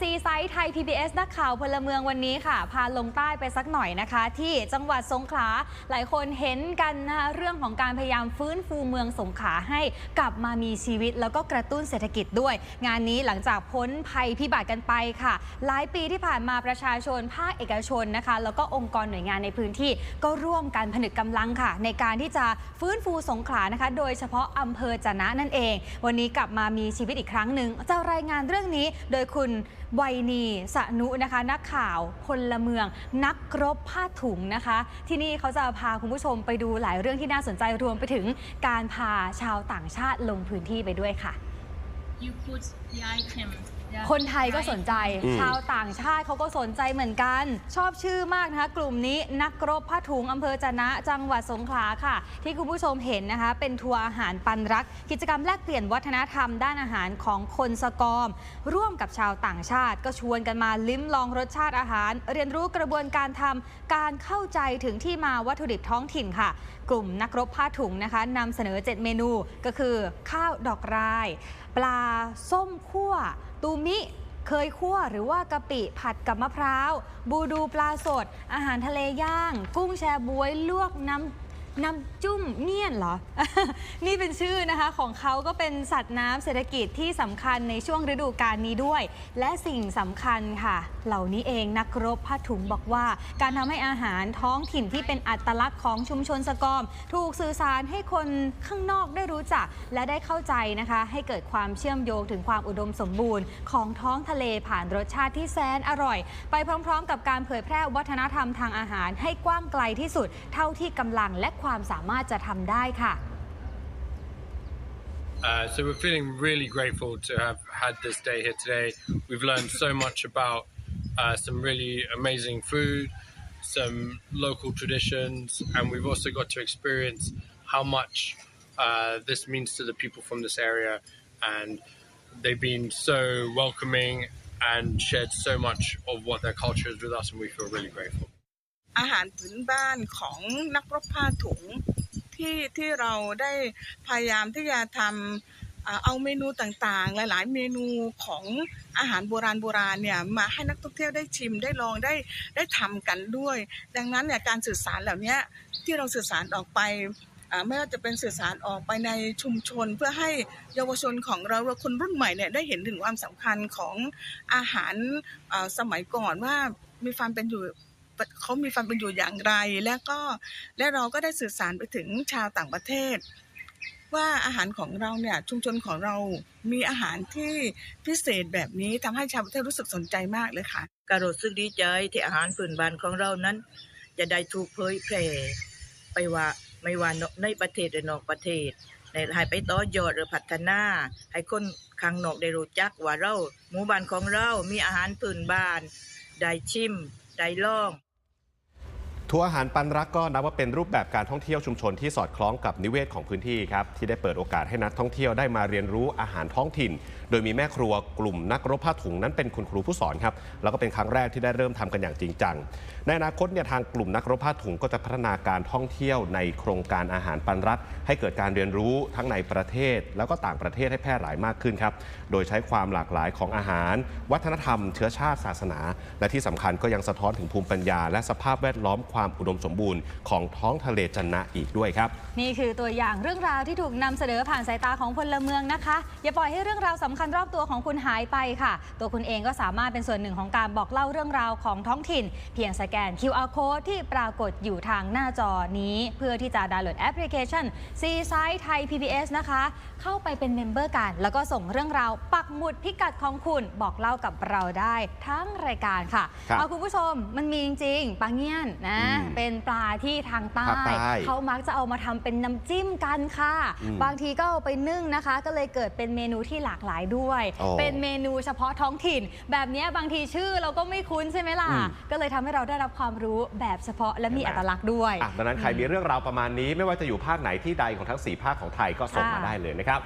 ซีไซต์ไทย PBS นักข่าวพลเมืองวันนี้ค่ะ พาลงใต้ไปสักหน่อยนะคะ ที่จังหวัดสงขลาหลายคนเห็นกันนะคะเรื่องของการพยายามฟื้นฟูเมืองสงขลาให้กลับมามีชีวิต แล้วก็กระตุ้นเศรษฐกิจด้วย งานนี้หลังจากพ้นภัยพิบัติกันไปค่ะ หลายปีที่ผ่านมาประชาชนภาคเอกชนนะคะ แล้วก็องค์กรหน่วยงานในพื้นที่ ก็ร่วมกันผนึกกำลังค่ะ ในการที่จะฟื้นฟูสงขลานะคะ โดยเฉพาะอำเภอจะนะนั่นเอง วันนี้กลับมามีชีวิตอีกครั้งหนึ่งจะรายงานเรื่องนี้โดยคุณไวนีสนุนะคะ นักข่าวพลเมือง นักรบผ้าถุงนะคะ ที่นี่เขาจะพาคุณผู้ชมไปดูหลายเรื่องที่น่าสนใจรวมไปถึงการพาชาวต่างชาติลงพื้นที่ไปด้วยค่ะ you put the item the คนไทยก็สนใจ อืม ชาวต่างชาติเขาก็สนใจเหมือนกัน ชอบชื่อมากนะคะ กลุ่มนี้นักรบผ้าถุงอำเภอจะนะจังหวัดสงขลาค่ะ ที่คุณผู้ชมเห็นนะคะ เป็นทัวร์อาหารปันรัก กิจกรรมแลกเปลี่ยนวัฒนธรรมด้านอาหารของคนสกอม ร่วมกับชาวต่างชาติ ก็ชวนกันมาลิ้มลองรสชาติอาหาร เรียนรู้กระบวนการทำการเข้าใจถึงที่มาวัตถุดิบท้องถิ่นค่ะ กลุ่มนักรบผ้าถุงนะคะนำเสนอ 7 เมนูก็คือ ข้าวดอกราย ปลาส้มคั่ว ตูมิ เคยคั่วหรือว่ากะปิผัดกับมะพร้าว บูดูปลาสด อาหารทะเลย่าง กุ้งแชบวยลวกน้ำ น้ำจุ้มเมี่ยนเหรอ นี่เป็นชื่อนะคะของเขาก็เป็นสัตว์น้ำเศรษฐกิจที่สำคัญในช่วงฤดูกาลนี้ด้วย และสิ่งสำคัญค่ะ เหล่านี้เองนักรบผ้าถุงบอกว่า การทำให้อาหารท้องถิ่นที่เป็นอัตลักษณ์ของชุมชนสกอม ถูกสื่อสารให้คนข้างนอกได้รู้จัก และได้เข้าใจนะคะ ให้เกิดความเชื่อมโยงถึงความอุดมสมบูรณ์ ของท้องทะเลผ่านรสชาติที่แสนอร่อย ไปพร้อม ๆ กับการเผยแพร่วัฒนธรรมทางอาหาร ให้กว้างไกลที่สุด เท่าที่กำลังและความสามารถจะทำได้ค่ะ Uh, so we're feeling really grateful to have had this day here today. We've learned so much about uh, some really amazing food, some local traditions, and we've also got to experience how much uh, this means to the people from this area. And they've been so welcoming and shared so much of what their culture is with us, and we feel really grateful. อาหารพื้นบ้านของนักรบผ้าถุงที่ที่เราได้พยายามที่จะทำเอาเมนูต่างๆ หลายๆ เมนูของอาหารโบราณโบราณเนี่ยมาให้นักท่องเที่ยวได้ชิมได้ลองได้ได้ทำกันด้วย ดังนั้นเนี่ยการสื่อสารเหล่านี้ที่เราสื่อสารออกไปไม่ว่าจะเป็นสื่อสารออกไปในชุมชน เพื่อให้เยาวชนของเราและคนรุ่นใหม่เนี่ยได้เห็นถึงความสำคัญของอาหารสมัยก่อนว่ามีความเป็นอยู่ เขามีความเป็นอยู่อย่างไร แล้วก็และเราก็ได้สื่อสารไปถึงชาวต่างประเทศ ว่าอาหารของเราเนี่ยชุมชนของเรามีอาหารที่พิเศษแบบนี้ทำให้ชาวประเทศรู้สึกสนใจมากเลยค่ะก็รู้สึกดีใจที่อาหารพื้นบ้านของเรานั้น จะได้ถูกเผยแพร่ไปว่าไม่ว่าในประเทศหรือนอกประเทศในให้ไปต่อยอดหรือพัฒนา ให้คนข้างนอกได้รู้จักว่าเราหมู่บ้านของเรา มีอาหารพื้นบ้าน ได้ชิม ได้ลอง ทัวร์อาหารปันรักก็นับว่าเป็นรูปแบบการท่องเที่ยวชุมชนที่สอดคล้องกับนิเวศของพื้นที่ครับที่ได้เปิดโอกาสให้นักท่องเที่ยวได้มาเรียนรู้อาหารท้องถิ่น โดยมีแม่ครัวกลุ่มนักรบผ้าถุงนั้นเป็นคุณครูผู้สอนครับแล้วก็เป็นครั้งแรกที่ได้เริ่มทำกันอย่างจริงจังในอนาคตเนี่ยทางกลุ่มนักรบผ้าถุงก็จะพัฒนาการท่องเที่ยวในโครงการอาหารปันรักให้เกิดการเรียนรู้ทั้งในประเทศ แล้วก็ต่างประเทศให้แพร่หลายมากขึ้นครับโดยใช้ความหลากหลายของอาหาร วัฒนธรรม เชื้อชาติศาสนา และที่สำคัญก็ยังสะท้อนถึงภูมิปัญญา และสภาพแวดล้อมความอุดมสมบูรณ์ของท้องทะเลจันนะอีกด้วยครับ นี่คือตัวอย่างเรื่องราวที่ถูกนำเสนอผ่านสายตาของพลเมืองนะคะ อย่าปล่อยให้เรื่องราวสำคัญรอบตัวของคุณหายไปค่ะ ตัวคุณเองก็สามารถเป็นส่วนหนึ่งของการบอกเล่าเรื่องราวของท้องถิ่น เพียงสแกน QR code ที่ปรากฏอยู่ทางหน้าจอนี้ เพื่อที่จะดาวน์โหลดแอปพลิเคชัน c s i ไทย PBS นะคะ เข้าไปเป็นเมมเบอร์กัน แล้วก็ส่งเรื่องราวปักหมุดพิกัดของคุณบอกเล่ากับเราได้ทั้งรายการค่ะครับเอาคุณผู้ชมมันมีจริงๆปลาเงี้ยนนะ อืมเป็นปลาที่ทางใต้ ภาคใต้เขามักจะเอามาทำเป็นน้ำจิ้มกันค่ะ อืม บางทีก็เอาไปนึ่งนะคะ ก็เลยเกิดเป็นเมนูที่หลากหลายด้วย อ๋อ เป็นเมนูเฉพาะท้องถิ่น แบบเนี้ยบางทีชื่อเราก็ไม่คุ้นใช่ไหมล่ะอืมก็เลยทำให้เราได้รับความรู้แบบเฉพาะและมีอัตลักษณ์ด้วย อะดังนั้นใครมีเรื่องราวประมาณนี้ไม่ว่าจะอยู่ภาคไหนที่ใดของทั้ง 4 ภาคของไทยก็ส่งมาค่ะ ได้เลยนะครับ